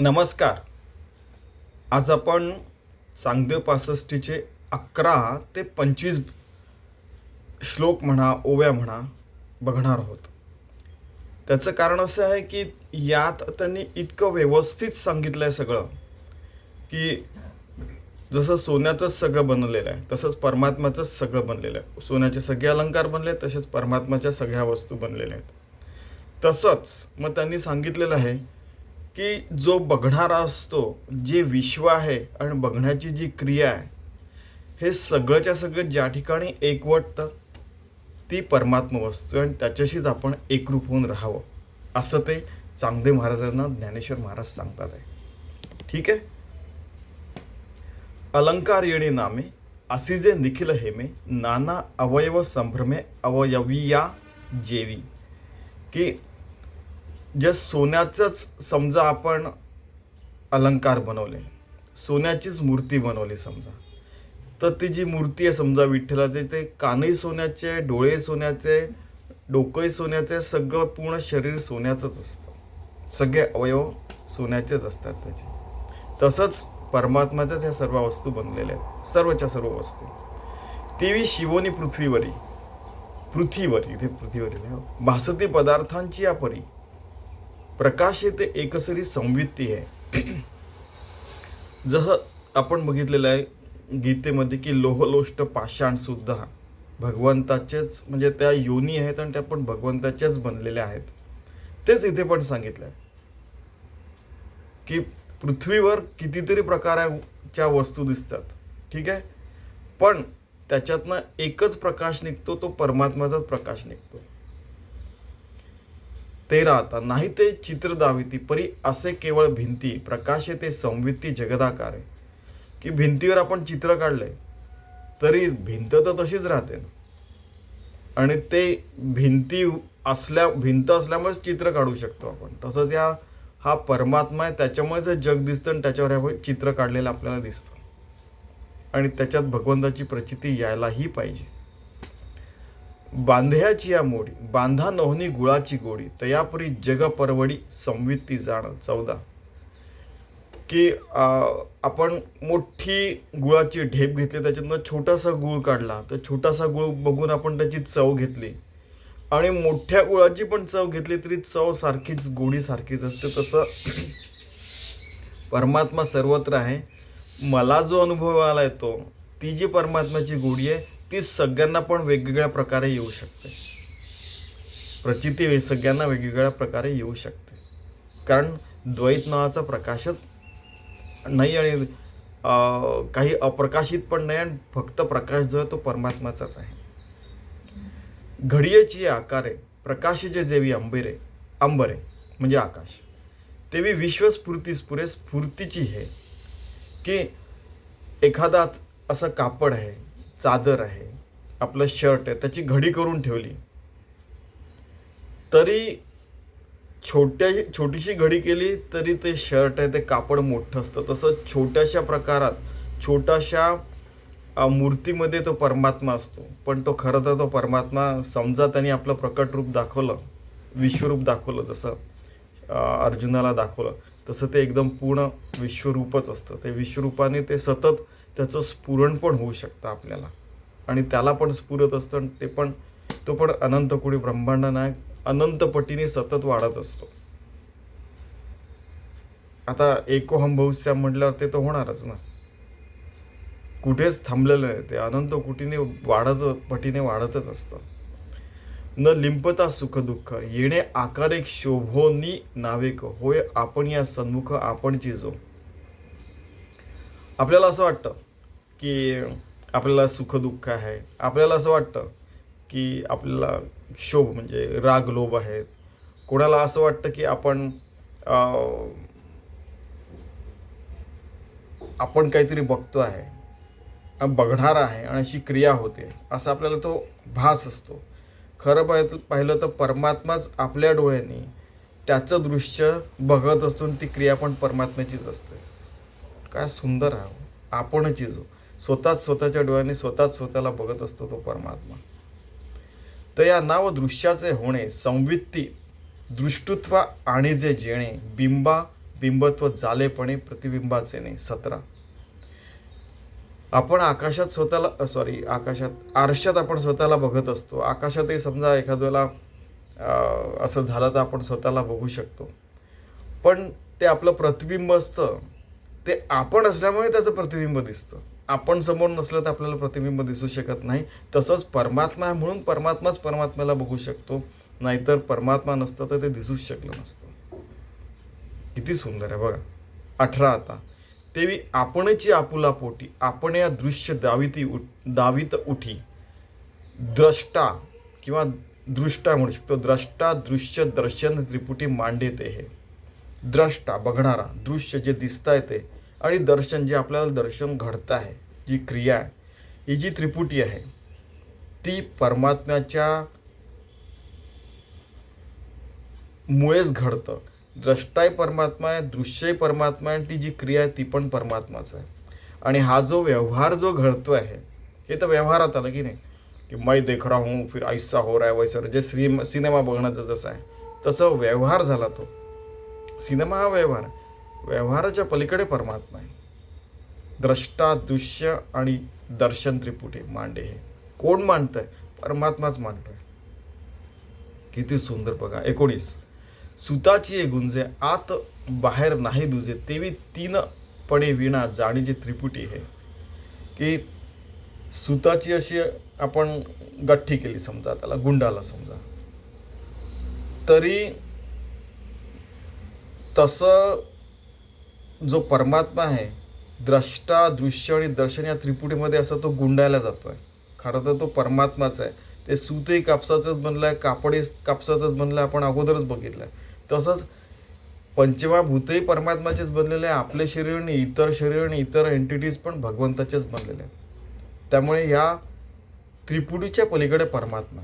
नमस्कार. आज आपण चांगदेव पासष्टीचे अकरा ते पंचवीस श्लोक म्हणा ओव्या म्हणा बघणार आहोत. त्याचं कारण असं आहे की यात त्यांनी इतकं व्यवस्थित सांगितलं आहे सगळं की जसं सोन्याचंच सगळं बनलेलं आहे तसंच परमात्माचंच सगळं बनलेलं आहे. सोन्याचे सगळे अलंकार बनले आहेत, तसेच परमात्माच्या सगळ्या वस्तू बनलेल्या आहेत. तसंच मग त्यांनी सांगितलेलं आहे की जो बघणारा असतो जे विश्व आहे आणि बघण्याची जी क्रिया आहे हे सगळंच्या सगळं ज्या ठिकाणी एकवटतं ती परमात्मा वस्तू आणि त्याच्याशीच आपण एकरूप होऊन राहावं. असं ते चांगदेव महाराजांना ज्ञानेश्वर महाराज सांगतात आहे. ठीक आहे? अलंकार येणे नामे असी जे निखिल हेमे नाना अवयव संभ्रमे अवयविया जेवी. की जे सोन्याचंच समजा आपण अलंकार बनवले सोन्याचीच मूर्ती बनवली समजा तर ती जी मूर्ती आहे समजा विठ्ठलाचे ते कानही सोन्याचे डोळे सोन्याचे डोकंही सोन्याचे सगळं पूर्ण शरीर सोन्याचंच असतं. सगळे अवयव सोन्याचेच असतात त्याचे. तसंच परमात्म्याच्याच ह्या सर्व वस्तू बनलेल्या आहेत सर्वच्या सर्व वस्तू. तेवी शिवोनी पृथ्वीवरी पृथ्वीवरी इथे पृथ्वीवरी भासती हो, पदार्थांची या परी प्रकाश ते एकसरी संवित्ती आहे. जसं आपण बघितलेलं आहे गीतेमध्ये की लोहलोष्ट पाषाण सुद्धा भगवंताचेच म्हणजे त्या योनी आहेत आणि त्या पण भगवंताच्याच बनलेल्या आहेत. तेच इथे पण सांगितलं आहे की पृथ्वीवर कितीतरी प्रकारच्या वस्तू दिसतात ठीक आहे? पण त्याच्यातनं एकच प्रकाश निघतो तो परमात्माचाच प्रकाश निघतो. ते राहता. नाही ते चित्र दाविती परी असे केवळ भिंती प्रकाश ते संवित्ती जगदाकार. आहे की भिंतीवर आपण चित्र काढले तरी भिंत तर तशीच राहते. ना आणि ते भिंती असल्या भिंत असल्यामुळेच चित्र काढू शकतो आपण. तसंच या हा परमात्मा आहे त्याच्यामुळेच हे जग दिसतं आणि त्याच्यावर हे चित्र काढलेलं आपल्याला दिसतं. आणि त्याच्यात भगवंताची प्रचिती यायलाही पाहिजे. बांध्याची या मोडी बांधा नोहनी गुळाची गोडी तयापुरी जग परवडी संवित्ती जाण चौदा. की आपण मोठी गुळाची ढेप घेतली त्याच्यातनं छोटासा गुळ काढला. तर छोटासा गुळ बघून आपण त्याची चव घेतली. आणि मोठ्या गुळाची पण चव घेतली तरी चव सारखीच गोडी सारखीच असते. तसं परमात्मा सर्वत्र आहे. मला जो अनुभव आलाय तो ती जी परमात्म्याची गोडी आहे ती सगळ्यांना पण वेगवेगळ्या प्रकारे येऊ शकते. प्रचिती वे- सगळ्यांना वेगवेगळ्या प्रकारे येऊ शकते. कारण द्वैत नावाचा प्रकाशच नाही आणि काही अप्रकाशित पण नाही आणि फक्त प्रकाश जो आहे तो परमात्माचाच आहे. घडियेची आकारे प्रकाशाचे जेवी अंबेरे अंबरे म्हणजे आकाश तेवी विश्वस्फूर्ती स्फुरे स्फूर्तीची हे की एखादा असं कापड आहे चादर आहे आपलं शर्ट आहे त्याची घडी करून ठेवली. तरी छोट्या छोटीशी घडी केली तरी ते शर्ट आहे ते कापड मोठं असतं. तसं छोट्याशा प्रकारात छोट्याशा मूर्तीमध्ये तो परमात्मा असतो. पण तो खरं तर तो परमात्मा समजा त्यांनी आपलं प्रकट रूप दाखवलं विश्वरूप दाखवलं जसं अर्जुनाला दाखवलं तसं ते एकदम पूर्ण विश्वरूपच असतं. ते विश्वरूपाने ते सतत त्याचं स्फुरण पण होऊ शकतं आपल्याला. आणि त्याला पण स्फुरत असतं आणि ते पण तो पण अनंत कोणी ब्रह्मांड नायक अनंतपटीने सतत वाढत असतो. आता एको हंभवस्या म्हटल्यावर ते तर होणारच ना. कुठेच थांबलेलं आहे ते. अनंत कुटीने वाढत पटीने वाढतच असतं. न लिंपता सुख दुःख येणे आकार एक शोभोनी नावेक होय आपण या सन्मुख आपण चिजो आपल्याला असं वाटतं की आपल्याला सुखदुःख आहे. आपल्याला असं वाटतं की आपल्याला शोभ म्हणजे राग लोभ आहेत कोणाला असं वाटतं की आपण आपण काहीतरी बघतो आहे बघणार आहे आणि अशी क्रिया होते असं आपल्याला तो भास असतो. खरं पाह पाहिलं तर परमात्माच आपल्या डोळ्यांनी त्याचं दृश्य बघत असतो आणि ती क्रिया पण परमात्म्याचीच असते. काय सुंदर आहे. आपणच जो स्वतःच स्वतःच्या डोळ्यांनी स्वतःच स्वतःला बघत असतो तो परमात्मा. तर या नाव दृश्याचे होणे संवित्ती दृष्टुत्व आणि जे जेणे बिंबा बिंबत्व झालेपणे प्रतिबिंबाचे ने सतरा. आपण आकाशात स्वतःला सॉरी आकाशात आरशात आपण स्वतःला बघत असतो. आकाशातही समजा एखाद्याला असं झालं तर आपण स्वतःला बघू शकतो. पण ते आपलं प्रतिबिंब असतं. ते आपण असल्यामुळे त्याचं प्रतिबिंब दिसतं. आपण समोर नसलं तर आपल्याला प्रतिबिंब दिसू शकत नाही. तसंच परमात्मा आहे म्हणून परमात्माच परमात्म्याला बघू शकतो. नाहीतर परमात्मा नसतं तर ते दिसूच शकलं नसतं. किती सुंदर आहे बघा. अठरा आता. तेवी आपणची आपुला पोटी. आपण या दृश्य दाविती उठ दावित उठी. द्रष्टा किंवा दृष्टा म्हणू शकतो. द्रष्टा दृश्य दर्शन त्रिपुटी मांडे ते हे. द्रष्टा बघणारा दृश्य जे दिसता येते आणि दर्शन जे आपल्याला दर्शन घडतं आहे जी क्रिया आहे ही जी त्रिपुटी आहे ती परमात्म्याच्या मुळेच घडतं. द्रष्टाही परमात्मा आहे दृश्यही परमात्मा आहे आणि ती जी क्रिया आहे ती पण परमात्माच आहे. आणि हा जो व्यवहार जो घडतो आहे हे तर व्यवहारात आलं की नाही? की मैं देख रहा हूँ फिर ऐसा हो रहा है वैसा हो जे सिनेमा सिनेमा बघण्याचं जसं आहे तसं व्यवहार झाला तो. सिनेमा हा व्यवहार आहे. व्यवहाराच्या पलीकडे परमात्मा आहे. द्रष्टा दृश्य आणि दर्शन त्रिपुटी मांडे हे. कोण मांडतंय? परमात्माच मांडतोय. किती सुंदर बघा. एकोणीस. सुताची गुंजे आत बाहेर नाही दुजे तेवी तीन पणे विणा जाणीची त्रिपुटी हे. की सुताची अशी आपण गठ्ठी केली समजा त्याला गुंडाला समजा. तरी तसं जो परमात्मा आहे द्रष्टा दृश्य आणि दर्शन या त्रिपुटीमध्ये असं तो गुंडायला जातो आहे खरं तर तो परमात्माच आहे. ते सूतही कापसाचंच बनलं आहे कापडही कापसाचंच बनलं आहे आपण अगोदरच बघितलं आहे तसंच पंचमाभूतही परमात्माचेच बनलेले आहे. आपले शरीर आणि इतर शरीर आणि इतर एंटिटीज पण भगवंताचेच बनलेले आहेत. त्यामुळे या त्रिपुटीच्या पलीकडे परमात्मा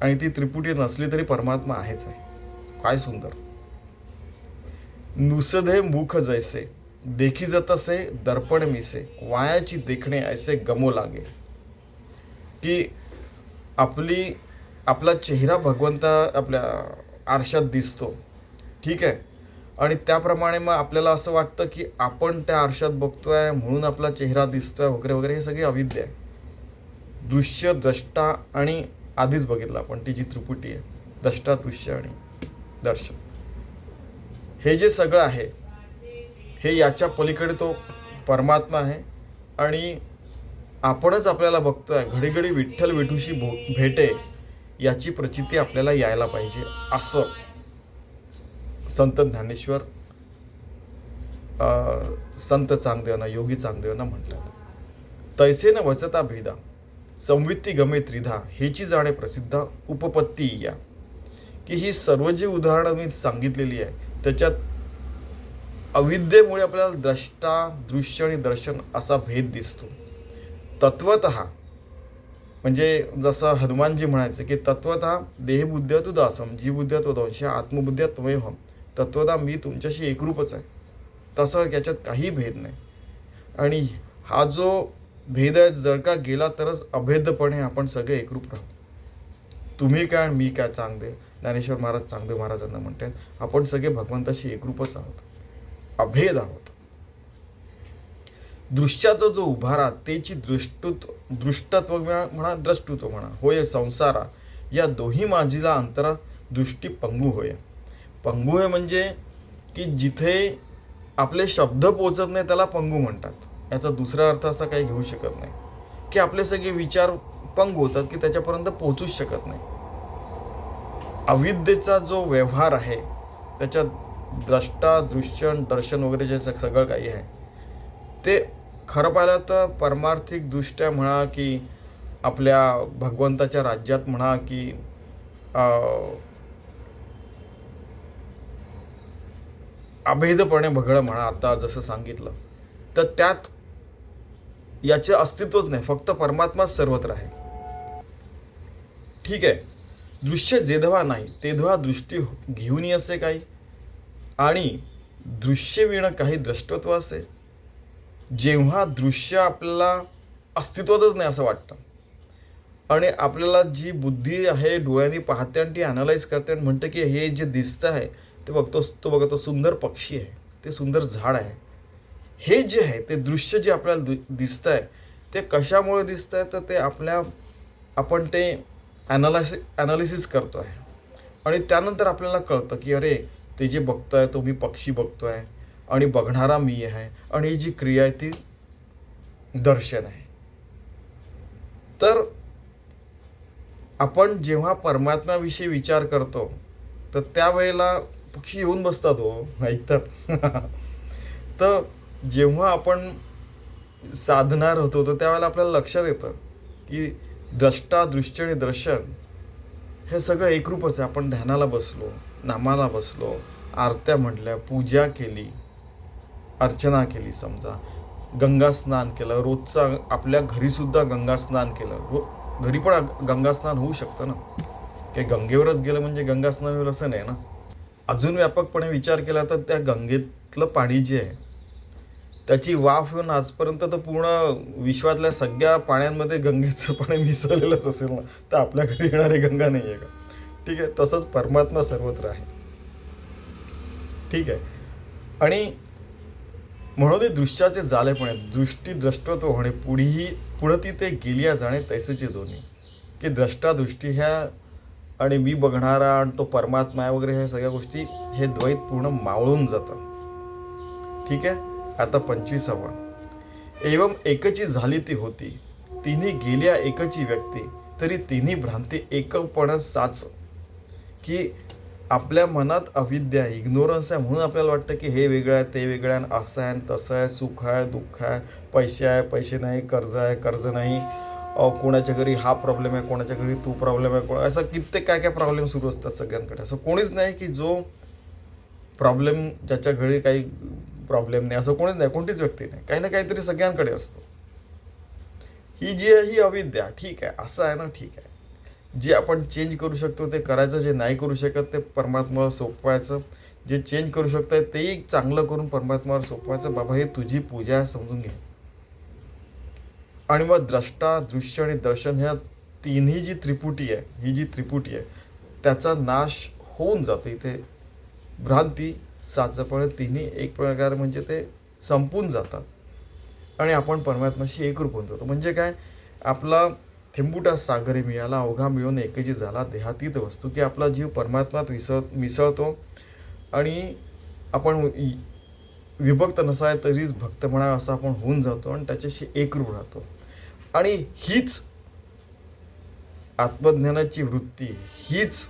आणि ती त्रिपुटी नसली तरी परमात्मा आहेच आहे. काय सुंदर. नुसधे मुख जैसे देखी जत असे दर्पण मिसे वायाची देखणे ऐसे गमो लागे। की आपली आपला चेहरा भगवंता आपल्या आरशात दिसतो ठीक आहे? आणि त्याप्रमाणे मग आपल्याला असं वाटतं की आपण त्या आरशात बघतोय म्हणून आपला चेहरा दिसतोय वगैरे वगैरे हे सगळी अविद्य आहे. दृश्य द्रष्टा आणि आधीच बघितलं आपण ती जी त्रिपुटी आहे. द्रष्टा दृश्य आणि दर्शन. हे जे सगळं आहे हे याच्या पलीकडे तो परमात्मा आहे. आणि आपणच आपल्याला बघतोय घडी घडी विठ्ठल विठूशी भो भेटे याची प्रचिती आपल्याला यायला पाहिजे असं संत ज्ञानेश्वर संत चांगदेवांना योगी चांगदेवांना म्हणतात. तैसेनं वचता भेदा संवित्ती गमे त्रिधा हेची जाणे प्रसिद्ध उपपत्ती या. की ही सर्व जी उदाहरणं मी सांगितलेली आहे त्याच्यात अविद्येमुळे आपल्याला द्रष्टा दृश्य आणि दर्शन असा भेद दिसतो. तत्वत म्हणजे जसं हनुमानजी म्हणायचं की तत्वत देहबुद्ध्या तू दासम जी बुद्ध्या तो दंश आत्मबुद्ध्या त्वयहम तत्वता मी तुमच्याशी एकरूपच आहे. तसं याच्यात काही भेद नाही. आणि हा जो भेद आहे जर का गेला तरच अभेदपणे आपण सगळे एकरूप राहू. तुम्ही काय आणि मी काय चांगले? ज्ञानेश्वर महाराज चांगदेव महाराजांना म्हणतात आपण सगळे भगवंताशी एकरूपच आहोत. अभेद आहोत. दृश्याचा जो उभारा तेची दृष्टुत्व दृष्टत्व म्हणा म्हणा द्रष्टुत्व म्हणा. होय संसारा या दोही माझीला अंतरा दृष्टी पंगू होय. पंगू हे म्हणजे की जिथे आपले शब्द पोचत नाही त्याला पंगू म्हणतात. याचा दुसरा अर्थ असा काही घेऊ शकत नाही. की आपले सगळे विचार पंगू होतात की त्याच्यापर्यंत पोचूच शकत नाही. अविद्येचा जो व्यवहार आहे त्याच्यात द्रष्टा दृश्यन दर्शन वगैरे जे सगळं काही आहे ते खरं पाहिलं तर परमार्थिकदृष्ट्या म्हणा की आपल्या भगवंताच्या राज्यात म्हणा की अभेदपणे बघणं म्हणा आता जसं सांगितलं तर त्यात याचे अस्तित्वच नाही फक्त परमात्माच सर्वत्र आहे. ठीक आहे? दृश्य जेधवा नाही तेधवा दृष्टी घेऊन असे काही. आणि दृश्य विणं काही द्रष्टत्व असे. जेव्हा दृश्य आपल्याला अस्तित्वातच नाही असं वाटतं. आणि आपल्याला जी बुद्धी आहे डोळ्यांनी पाहते आणि ती अनालाइज करते आणि म्हणते की हे जे दिसतं आहे ते बघतो तो बघतो सुंदर पक्षी आहे ते सुंदर झाड आहे. हे जे आहे ते दृश्य जे आपल्याला दि दिसतं आहे ते कशामुळे दिसतं आहे तर ते आपल्या आपण ते ॲनालायसि ॲनालिसिस करतो आहे. आणि त्यानंतर आपल्याला कळतं की अरे ते जे बघतो आहे तो मी पक्षी बघतो आहे आणि बघणारा मी आहे. आणि ही जी क्रिया आहे ती दर्शन आहे. तर आपण जेव्हा परमात्म्याविषयी विचार करतो तर त्यावेळेला पक्षी येऊन बसतात हो ऐकतात. तर जेव्हा आपण साधणार होतो तर त्यावेळेला आपल्याला लक्षात येतं की द्रष्टा दृष्टी आणि दर्शन हे सगळं एकरूपच आहे. आपण ध्यानाला बसलो नामाला बसलो आरत्या म्हटल्या पूजा केली अर्चना केली समजा. गंगा स्नान केलं रोजचा आपल्या घरीसुद्धा गंगा स्नान केलं. रो घरी पण गंगा स्नान होऊ शकतं ना? काही गंगेवरच गेलं म्हणजे गंगा स्नान होईल असं नाही ना? अजून व्यापकपणे विचार केला तर त्या गंगेतलं पाणी जे आहे त्याची वाफ येऊन आजपर्यंत तर पूर्ण विश्वातल्या सगळ्या पाण्यांमध्ये गंगेचं पाणी मिसळलेलंच असेल ना तर आपल्याकडे येणारी गंगा नाही आहे का? ठीक आहे तसंच परमात्मा सर्वत्र आहे. ठीक आहे. आणि म्हणून हे दृश्याचे झाले पण दृष्टी द्रष्टत्व होणे पुढेही पुढती ते गेलिया जाणे तैसेचे दोन्ही. की द्रष्टा दृष्टी ह्या आणि मी बघणारा आणि तो परमात्मा आहे वगैरे ह्या सगळ्या गोष्टी हे द्वैत पूर्ण मावळून जातं ठीक आहे? आता पंचवीसावा. एवम एकची झाली ती होती. तिन्ही गेल्या एकची व्यक्ती तरी तिन्ही भ्रांती एकपण साच. की आपल्या मनात अविद्या आहे इग्नोरन्स आहे म्हणून आपल्याला वाटतं की हे वेगळं आहे ते वेगळं आहे असं आहे तसं आहे सुख आहे दुःख आहे पैसे आहे पैसे नाही कर्ज आहे कर्ज नाही. कोणाच्या घरी हा प्रॉब्लेम आहे कोणाच्या घरी तू प्रॉब्लेम आहे कोण असं कित्येक काय काय प्रॉब्लेम सुरू असतात सगळ्यांकडे. असं कोणीच नाही की जो प्रॉब्लेम ज्याच्या घरी काही प्रॉब्लेम नाही असं कोणीच नाही कोणतीच व्यक्ती नाही. काही ना काहीतरी सगळ्यांकडे असतं. ही जी आहे ही अविद्या ठीक आहे असं आहे ना ठीक आहे. जे आपण चेंज करू शकतो ते करायचं जे नाही करू शकत ते परमात्मावर सोपवायचं. जे चेंज करू शकताय तेही चांगलं करून परमात्मावर सोपवायचं. बाबा हे तुझी पूजा आहे समजून घे. आणि मग द्रष्टा दृश्य आणि दर्शन ह्या तिन्ही जी त्रिपुटी आहे ही जी त्रिपुटी आहे त्याचा नाश होऊन जातो इथे. भ्रांती साचपणे तिन्ही एक प्रकारे म्हणजे ते संपून जातात. आणि आपण परमात्माशी एकरूप होऊन जातो. म्हणजे काय? आपला थेंबुटा सागरी मिळाला अवघा मिळून एकजी झाला देहातीत वस्तू की आपला जीव परमात्मात मिसळ मिसळतो. आणि आपण विभक्त नसाय तरीच भक्त म्हणा असं आपण होऊन जातो आणि त्याच्याशी एकरूप राहतो. आणि हीच आत्मज्ञानाची वृत्ती हीच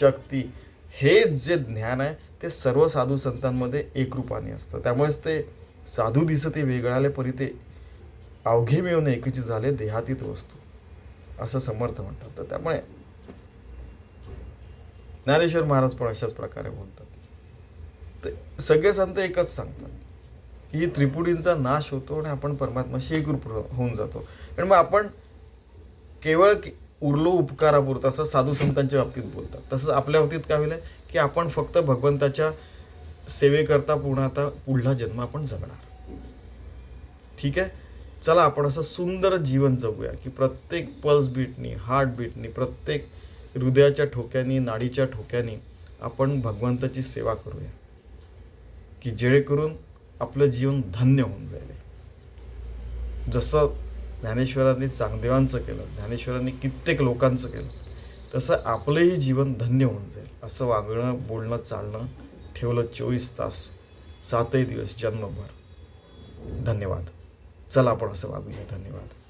शक्ती हे जे ज्ञान आहे ते सर्व साधू संतांमध्ये एकरूपाने असतं. त्यामुळेच ते साधू दिसते वेगळाले परी ते अवघे मिळून एकची झाले देहातीत वस्तू. असं समर्थ म्हणतात. तर त्यामुळे ज्ञानेश्वर महाराज पण अशाच प्रकारे बोलतात. तर सगळे संत एकच सांगतात की ही त्रिपुटींचा नाश होतो आणि आपण परमात्माशी एकरूप होऊन जातो. आणि मग आपण केवळ उरलो उपकारापुरतं असं साधू संतांच्या बाबतीत बोलतात. तसंच आपल्या बाबतीत काय होईल? की आपण फक्त भगवंताच्या सेवेकरता पूर्ण आता पुढला जन्म आपण जगणार. ठीक आहे? चला आपण असं सुंदर जीवन जगूया की प्रत्येक पल्स बीटनी हार्ट बीटनी प्रत्येक हृदयाच्या ठोक्यानी नाडीच्या ठोक्यानी आपण भगवंताची सेवा करूया. की जेणेकरून आपलं जीवन धन्य होऊन जाईल. जसं ज्ञानेश्वरांनी चांगदेवांचं केलं ज्ञानेश्वरांनी कित्येक लोकांचं केलं तसं आपलंही जीवन धन्य होऊन जाईल असं वागणं बोलणं चालणं ठेवलं चोवीस तास सातही दिवस जन्मभर. धन्यवाद. चला आपण असं वागूया. धन्यवाद.